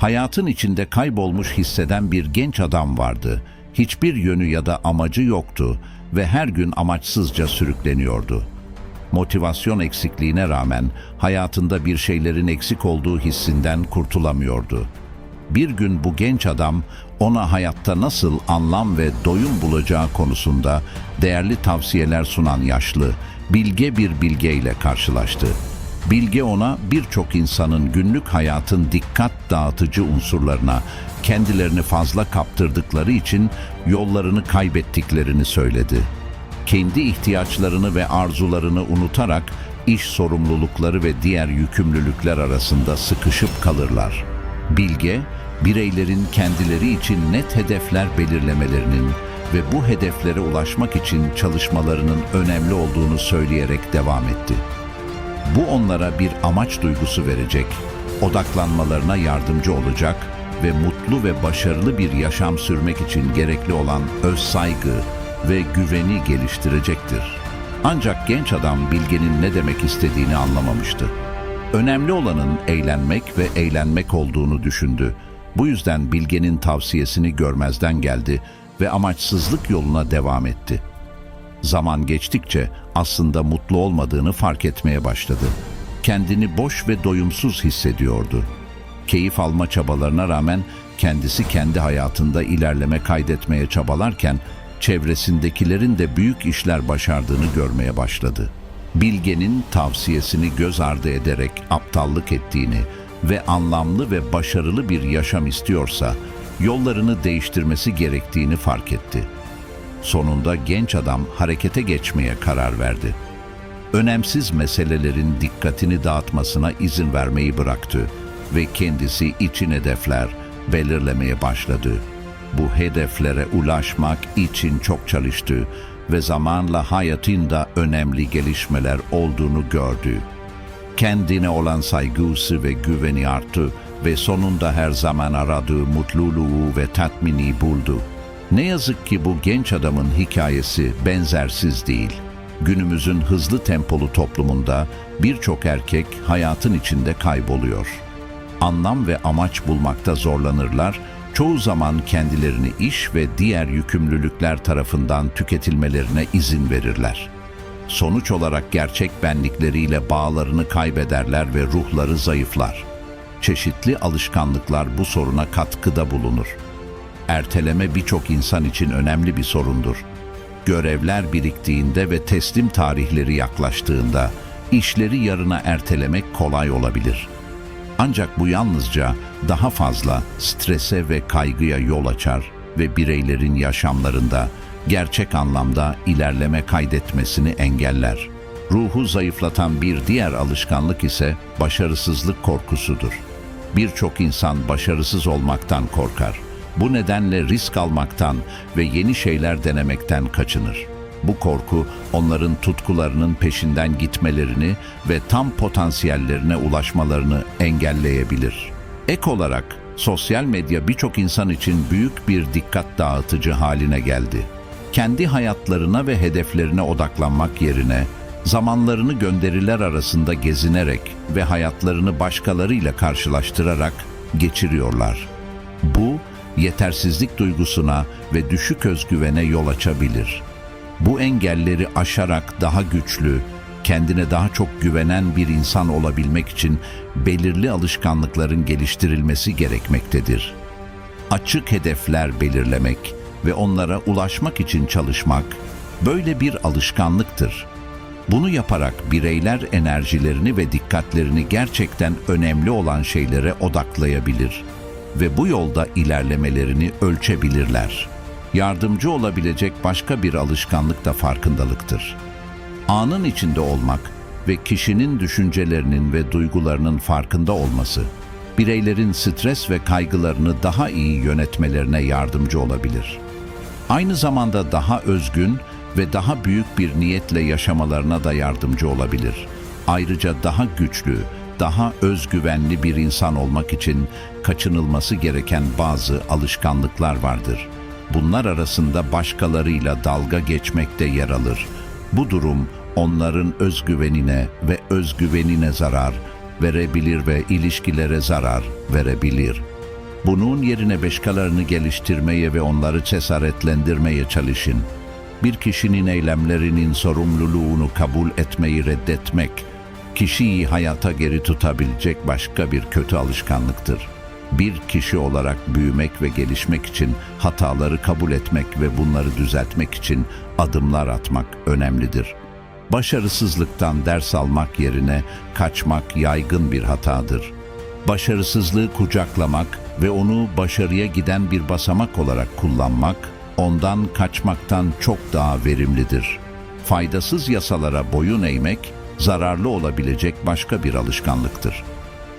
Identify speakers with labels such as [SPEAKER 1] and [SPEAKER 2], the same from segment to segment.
[SPEAKER 1] Hayatın içinde kaybolmuş hisseden bir genç adam vardı. Hiçbir yönü ya da amacı yoktu ve her gün amaçsızca sürükleniyordu. Motivasyon eksikliğine rağmen hayatında bir şeylerin eksik olduğu hissinden kurtulamıyordu. Bir gün bu genç adam ona hayatta nasıl anlam ve doyum bulacağı konusunda değerli tavsiyeler sunan yaşlı, bilge bir bilgeyle karşılaştı. Bilge ona birçok insanın günlük hayatın dikkat dağıtıcı unsurlarına kendilerini fazla kaptırdıkları için yollarını kaybettiklerini söyledi. Kendi ihtiyaçlarını ve arzularını unutarak iş sorumlulukları ve diğer yükümlülükler arasında sıkışıp kalırlar. Bilge, bireylerin kendileri için net hedefler belirlemelerinin ve bu hedeflere ulaşmak için çalışmalarının önemli olduğunu söyleyerek devam etti. Bu onlara bir amaç duygusu verecek, odaklanmalarına yardımcı olacak ve mutlu ve başarılı bir yaşam sürmek için gerekli olan öz saygı ve güveni geliştirecektir. Ancak genç adam bilgenin ne demek istediğini anlamamıştı. Önemli olanın eğlenmek ve eğlenmek olduğunu düşündü. Bu yüzden bilgenin tavsiyesini görmezden geldi ve amaçsızlık yoluna devam etti. Zaman geçtikçe aslında mutlu olmadığını fark etmeye başladı. Kendini boş ve doyumsuz hissediyordu. Keyif alma çabalarına rağmen kendisi kendi hayatında ilerleme kaydetmeye çabalarken çevresindekilerin de büyük işler başardığını görmeye başladı. Bilge'nin tavsiyesini göz ardı ederek aptallık ettiğini ve anlamlı ve başarılı bir yaşam istiyorsa yollarını değiştirmesi gerektiğini fark etti. Sonunda genç adam harekete geçmeye karar verdi. Önemsiz meselelerin dikkatini dağıtmasına izin vermeyi bıraktı ve kendisi için hedefler belirlemeye başladı. Bu hedeflere ulaşmak için çok çalıştı ve zamanla hayatında önemli gelişmeler olduğunu gördü. Kendine olan saygısı ve güveni arttı ve sonunda her zaman aradığı mutluluğu ve tatmini buldu. Ne yazık ki bu genç adamın hikayesi benzersiz değil. Günümüzün hızlı tempolu toplumunda birçok erkek hayatın içinde kayboluyor. Anlam ve amaç bulmakta zorlanırlar, çoğu zaman kendilerini iş ve diğer yükümlülükler tarafından tüketilmelerine izin verirler. Sonuç olarak gerçek benlikleriyle bağlarını kaybederler ve ruhları zayıflar. Çeşitli alışkanlıklar bu soruna katkıda bulunur. Erteleme birçok insan için önemli bir sorundur. Görevler biriktiğinde ve teslim tarihleri yaklaştığında işleri yarına ertelemek kolay olabilir. Ancak bu yalnızca daha fazla strese ve kaygıya yol açar ve bireylerin yaşamlarında gerçek anlamda ilerleme kaydetmesini engeller. Ruhu zayıflatan bir diğer alışkanlık ise başarısızlık korkusudur. Birçok insan başarısız olmaktan korkar. Bu nedenle risk almaktan ve yeni şeyler denemekten kaçınır. Bu korku onların tutkularının peşinden gitmelerini ve tam potansiyellerine ulaşmalarını engelleyebilir. Ek olarak sosyal medya birçok insan için büyük bir dikkat dağıtıcı haline geldi. Kendi hayatlarına ve hedeflerine odaklanmak yerine zamanlarını gönderiler arasında gezinerek ve hayatlarını başkalarıyla karşılaştırarak geçiriyorlar. Bu yetersizlik duygusuna ve düşük özgüvene yol açabilir. Bu engelleri aşarak daha güçlü, kendine daha çok güvenen bir insan olabilmek için belirli alışkanlıkların geliştirilmesi gerekmektedir. Açık hedefler belirlemek ve onlara ulaşmak için çalışmak böyle bir alışkanlıktır. Bunu yaparak bireyler enerjilerini ve dikkatlerini gerçekten önemli olan şeylere odaklayabilir ve bu yolda ilerlemelerini ölçebilirler. Yardımcı olabilecek başka bir alışkanlık da farkındalıktır. Anın içinde olmak ve kişinin düşüncelerinin ve duygularının farkında olması, bireylerin stres ve kaygılarını daha iyi yönetmelerine yardımcı olabilir. Aynı zamanda daha özgün ve daha büyük bir niyetle yaşamalarına da yardımcı olabilir. Ayrıca daha güçlü, daha özgüvenli bir insan olmak için kaçınılması gereken bazı alışkanlıklar vardır. Bunlar arasında başkalarıyla dalga geçmek de yer alır. Bu durum onların özgüvenine ve özgüvenine zarar verebilir ve ilişkilere zarar verebilir. Bunun yerine başkalarını geliştirmeye ve onları cesaretlendirmeye çalışın. Bir kişinin eylemlerinin sorumluluğunu kabul etmeyi reddetmek, kişiyi hayata geri tutabilecek başka bir kötü alışkanlıktır. Bir kişi olarak büyümek ve gelişmek için hataları kabul etmek ve bunları düzeltmek için adımlar atmak önemlidir. Başarısızlıktan ders almak yerine kaçmak yaygın bir hatadır. Başarısızlığı kucaklamak ve onu başarıya giden bir basamak olarak kullanmak, ondan kaçmaktan çok daha verimlidir. Faydasız yasalara boyun eğmek, zararlı olabilecek başka bir alışkanlıktır.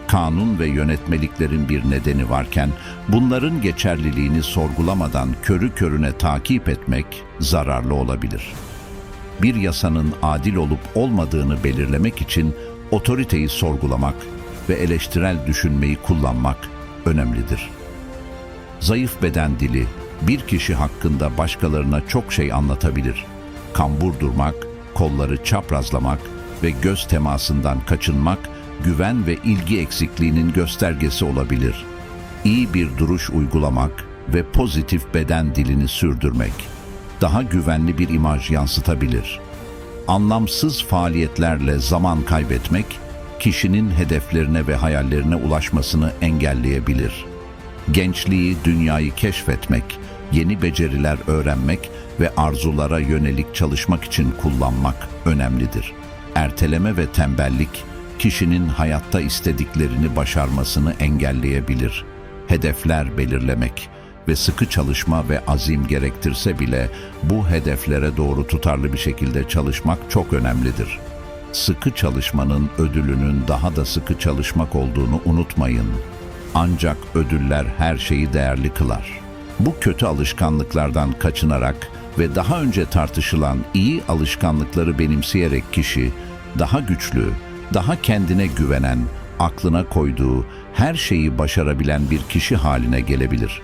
[SPEAKER 1] Kanun ve yönetmeliklerin bir nedeni varken, bunların geçerliliğini sorgulamadan körü körüne takip etmek zararlı olabilir. Bir yasanın adil olup olmadığını belirlemek için otoriteyi sorgulamak ve eleştirel düşünmeyi kullanmak önemlidir. Zayıf beden dili bir kişi hakkında başkalarına çok şey anlatabilir. Kambur durmak, kolları çaprazlamak ve göz temasından kaçınmak güven ve ilgi eksikliğinin göstergesi olabilir. İyi bir duruş uygulamak ve pozitif beden dilini sürdürmek daha güvenli bir imaj yansıtabilir. Anlamsız faaliyetlerle zaman kaybetmek kişinin hedeflerine ve hayallerine ulaşmasını engelleyebilir. Gençliği dünyayı keşfetmek, yeni beceriler öğrenmek ve arzulara yönelik çalışmak için kullanmak önemlidir. Erteleme ve tembellik kişinin hayatta istediklerini başarmasını engelleyebilir. Hedefler belirlemek ve sıkı çalışma ve azim gerektirse bile bu hedeflere doğru tutarlı bir şekilde çalışmak çok önemlidir. Sıkı çalışmanın ödülünün daha da sıkı çalışmak olduğunu unutmayın. Ancak ödüller her şeyi değerli kılar. Bu kötü alışkanlıklardan kaçınarak ve daha önce tartışılan iyi alışkanlıkları benimseyerek kişi daha güçlü, daha kendine güvenen, aklına koyduğu her şeyi başarabilen bir kişi haline gelebilir.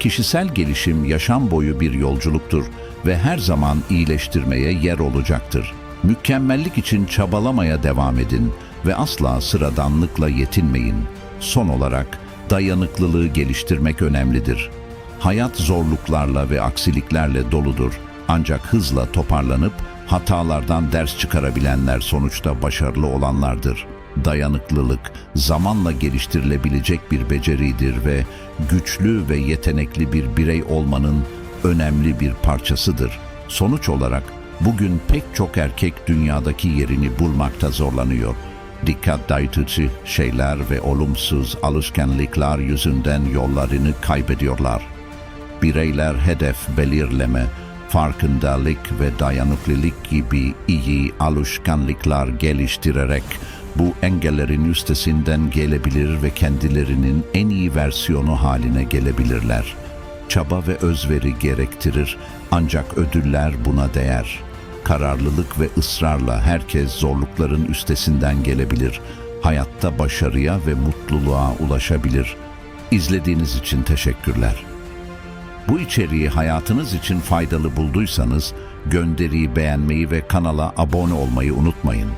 [SPEAKER 1] Kişisel gelişim yaşam boyu bir yolculuktur ve her zaman iyileştirmeye yer olacaktır. Mükemmellik için çabalamaya devam edin ve asla sıradanlıkla yetinmeyin. Son olarak dayanıklılığı geliştirmek önemlidir. Hayat zorluklarla ve aksiliklerle doludur. Ancak hızla toparlanıp hatalardan ders çıkarabilenler sonuçta başarılı olanlardır. Dayanıklılık zamanla geliştirilebilecek bir beceridir ve güçlü ve yetenekli bir birey olmanın önemli bir parçasıdır. Sonuç olarak bugün pek çok erkek dünyadaki yerini bulmakta zorlanıyor. Dikkat dağıtıcı şeyler ve olumsuz alışkanlıklar yüzünden yollarını kaybediyorlar. Bireyler hedef belirleme, farkındalık ve dayanıklılık gibi iyi alışkanlıklar geliştirerek bu engellerin üstesinden gelebilir ve kendilerinin en iyi versiyonu haline gelebilirler. Çaba ve özveri gerektirir ancak ödüller buna değer. Kararlılık ve ısrarla herkes zorlukların üstesinden gelebilir. Hayatta başarıya ve mutluluğa ulaşabilir. İzlediğiniz için teşekkürler. Bu içeriği hayatınız için faydalı bulduysanız gönderiyi beğenmeyi ve kanala abone olmayı unutmayın.